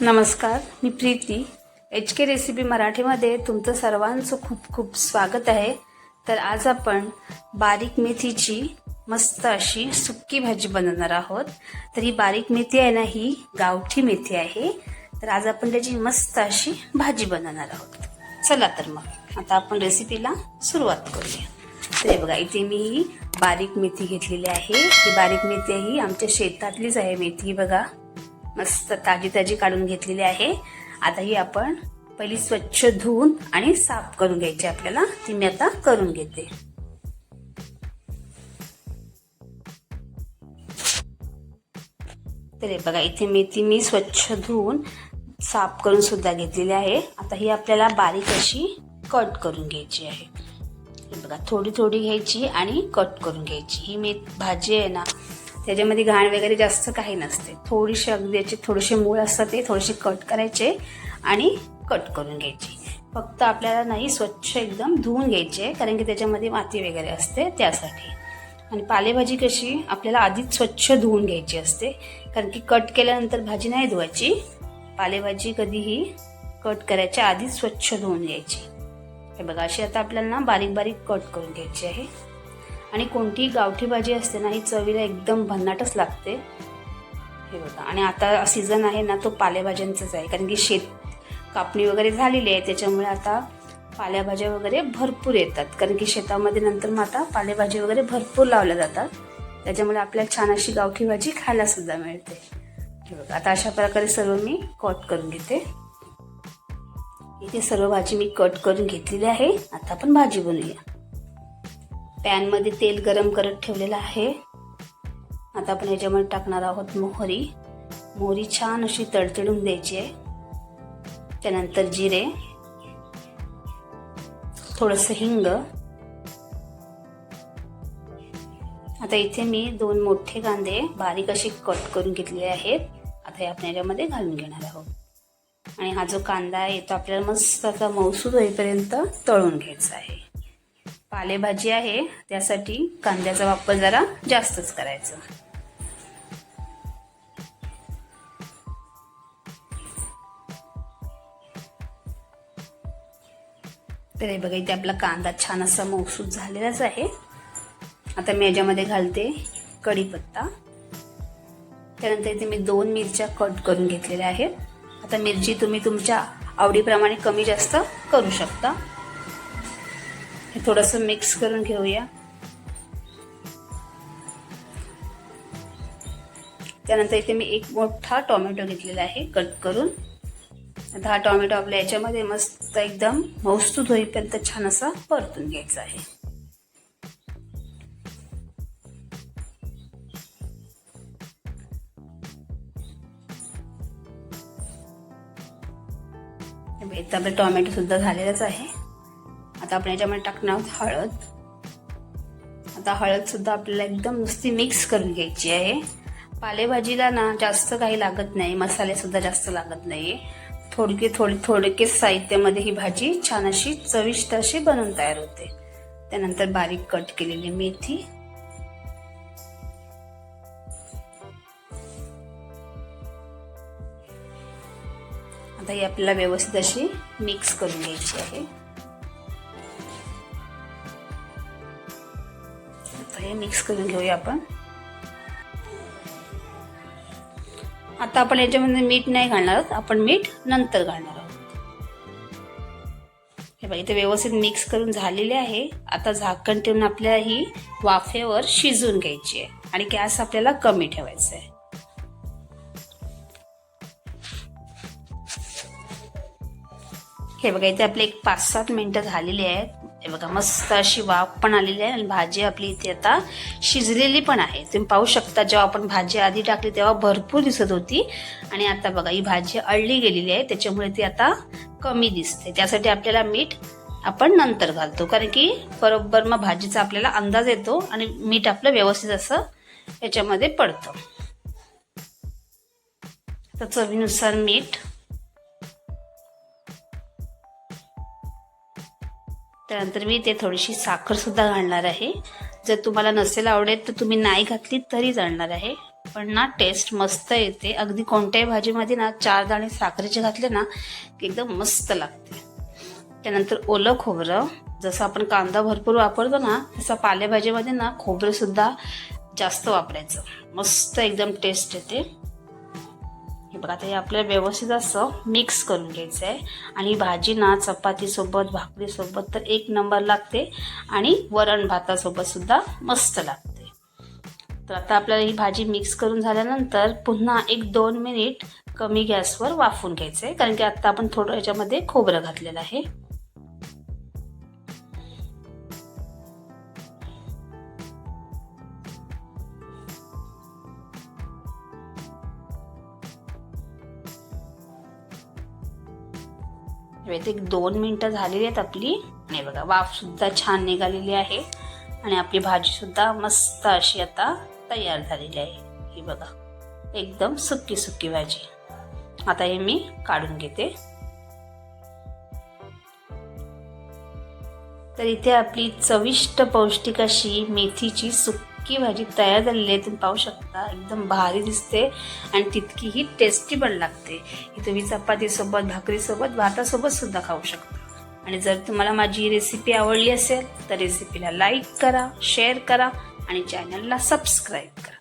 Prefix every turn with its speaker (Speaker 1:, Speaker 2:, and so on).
Speaker 1: नमस्कार मी Preeti. H K recipe मराठीमध्ये तुमचं सर्वांचं खूप खूप स्वागत आहे. तर आज आपण बारीक मेथीची मस्त अशी सुक्की भाजी बनवणार आहोत. तर ही बारीक मेथी आहे ना ही गावठी मेथी आहे. तर आज आपण त्याची मस्त अशी भाजी बनवणार आहोत. चला तर मग आता आपण रेसिपीला सुरुवात करूया. तर हे बघा इथे मी ही बारीक मेथी घेतलेली आहे. ही बारीक मेथी ही आमच्या शेतातलीच आहे मेथी बघा. मस्त ताजी ताजी काढून घेतलेली आहे. आता ही आपण पहिली स्वच्छ धुवून आणि साफ करून घ्यायची आपल्याला. ती मी आता करून घेते. तर बघा इथे मेथी मी स्वच्छ धुवून साफ करून सुद्धा घेतलेली आहे. आता ही आपल्याला बारीक अशी कट करून घ्यायची आहे. बघा थोडी थोडी घ्यायची आणि कट करून घ्यायची. ही मेथ भाजी आहे ना त्याच्यामध्ये घाण वगैरे जास्त काही नसते. थोडीशी अगदी याचे थोडेसे मूळ असतात ते थोडेसे कट करायचे आणि कट करून घ्यायची. फक्त आपल्याला नाही स्वच्छ एकदम धुवून घ्यायचे कारण की त्याच्यामध्ये माती वगैरे असते त्यासाठी. आणि पालेभाजी कशी आपल्याला आधीच स्वच्छ धुवून घ्यायची असते कारण की कट केल्यानंतर भाजी नाही धुवायची. पालेभाजी कधीही कट करायच्या आधीच स्वच्छ धुवून घ्यायची. हे बघा अशी आता आपल्याला ना बारीक बारीक कट करून घ्यायची आहे. आणि कोणतीही गावठी भाजी असते ना ही चवीला एकदम भन्नाटच लागते. हे बघा. आणि आता सीझन आहे ना तो पालेभाज्यांचाच आहे. कारण की शेत कापणी वगैरे झालेली आहे त्याच्यामुळे आता पालेभाज्या वगैरे भरपूर येतात. कारण की शेतामध्ये नंतर मग आता पालेभाजी वगैरे भरपूर लावल्या जातात. त्याच्यामुळे आपल्याला छान अशी गावठी भाजी खायला सुद्धा मिळते. हे बघा. आता अशा प्रकारे सर्व मी कट करून घेते. इथे सर्व भाजी मी कट करून घेतलेली आहे. आता आपण भाजी बनवूया. पॅनमध्ये तेल गरम करत ठेवलेलं आहे. आता आपण याच्यामध्ये टाकणार आहोत मोहरी. मोहरी छान अशी तडतडून द्यायची आहे. त्यानंतर जिरे. थोडंसं हिंग. आता इथे मी दोन मोठे कांदे बारीक असे कट करून घेतलेले आहेत. आता हे आपण याच्यामध्ये घालून घेणार आहोत. आणि हा जो कांदा आहे तो आपल्याला मस्त आता मौसूद होईपर्यंत तळून घ्यायचा आहे. पालेभाजी आहे त्यासाठी कांद्याचा वापर जरा जास्तच करायचा. तर हे बघा इथे आपला कांदा छान असा मौसूद झालेलाच आहे. आता मी याच्यामध्ये घालते कढीपत्ता. त्यानंतर इथे मी दोन मिरच्या कट करून घेतलेल्या आहेत. आता मिरची तुम्ही तुमच्या आवडीप्रमाणे कमी जास्त करू शकता. हे थोडंसं मिक्स करून घेऊया. त्यानंतर इथे मी एक मोठा टोमॅटो घेतलेला आहे कट करून. आता हा टोमॅटो आपल्या याच्यामध्ये मस्त एकदम मौस्तूत होईपर्यंत छान असा परतून घ्यायचा आहे. इथं आपलं सुद्धा झालेलाच आहे. आता आपण याच्यामध्ये टाकणार आहोत हळद. आता हळद सुद्धा आपल्याला एकदम नुसती मिक्स करून घ्यायची आहे. पालेभाजीला ना जास्त काही लागत नाही मसाले सुद्धा जास्त लागत नाही थोडके थोडे थोडके साहित्यामध्ये ही भाजी छान अशी चविष्ट अशी बनवून तयार होते. त्यानंतर बारीक कट केलेली मेथी. आता ही आपल्याला व्यवस्थित अशी मिक्स करून घ्यायची आहे. हे मिक्स करून घेऊया आपण. आता आपण याच्यामध्ये मीठ नाही घालणार आहोत. आपण मीठ नंतर घालणार आहोत. हे बघा इथे व्यवस्थित मिक्स करून झालेले आहे. आता झाकण ठेवून आपल्याला ही वाफेवर शिजवून घ्यायची आहे. आणि गॅस आपल्याला कमी ठेवायचा आहे. हे बघा इथे आपले एक पाच सात मिनिटं झालेली आहेत. हे बघा मस्त अशी वाफ पण आलेली आहे आणि भाजी आपली इथे आता शिजलेली पण आहे. तुम्ही पाहू शकता जेव्हा आपण भाजी आधी टाकली तेव्हा भरपूर दिसत होती. आणि आता बघा ही भाजी अळली गेलेली आहे त्याच्यामुळे ती आता कमी दिसते. त्यासाठी आपल्याला मीठ आपण नंतर घालतो कारण की बरोबर मग भाजीचा आपल्याला अंदाज येतो आणि मीठ आपलं व्यवस्थित असं याच्यामध्ये पडतं. तर चवीनुसार मीठ त्यानंतर मी ते थोडीशी साखरसुद्धा घालणार आहे. जर तुम्हाला नसेल आवडेल तर तुम्ही नाही घातली तरी चालणार आहे. पण ना टेस्ट मस्त येते. अगदी कोणत्याही भाजीमध्ये ना चार दाणे साखरेचे घातले ना की एकदम मस्त लागते. त्यानंतर ओलं खोबरं. जसं आपण कांदा भरपूर वापरतो ना तसं पालेभाजीमध्ये ना खोबरंसुद्धा जास्त वापरायचं. मस्त एकदम टेस्ट येते. हे बघा आता हे आपल्याला व्यवस्थित असं मिक्स करून घ्यायचं आहे आणि भाजी ना चपातीसोबत भाकरीसोबत तर एक नंबर लागते. आणि वरण भातासोबतसुद्धा मस्त लागते. तर आता आपल्याला ही भाजी मिक्स करून झाल्यानंतर पुन्हा एक दोन मिनिट कमी गॅसवर वाफून घ्यायचं आहे कारण की आत्ता आपण थोडं याच्यामध्ये खोबरं घातलेलं आहे. म्हणजे एक दोन मिनटं झालेली आहेत आपली. आणि बघा वाफ सुद्धा छान निघालेली आहे. आणि आपली भाजीसुद्धा मस्त अशी आता तयार झालेली आहे. ही बघा एकदम सुक्की सुक्की भाजी. आता हे मी काढून घेते. तर इथे आपली चविष्ट पौष्टिक अशी मेथीची सुक्की भाजी तयार झालेली आहे तुम्ही पाहू शकता. एकदम भारी दिसते आणि तितकीही टेस्टी पण लागते. ही तुम्ही चपातीसोबत भाकरीसोबत भातासोबत सुद्धा खाऊ शकता. आणि जर तुम्हाला माझी रेसिपी आवडली असेल तर रेसिपीला लाईक करा शेअर करा आणि चॅनलला सबस्क्राईब करा.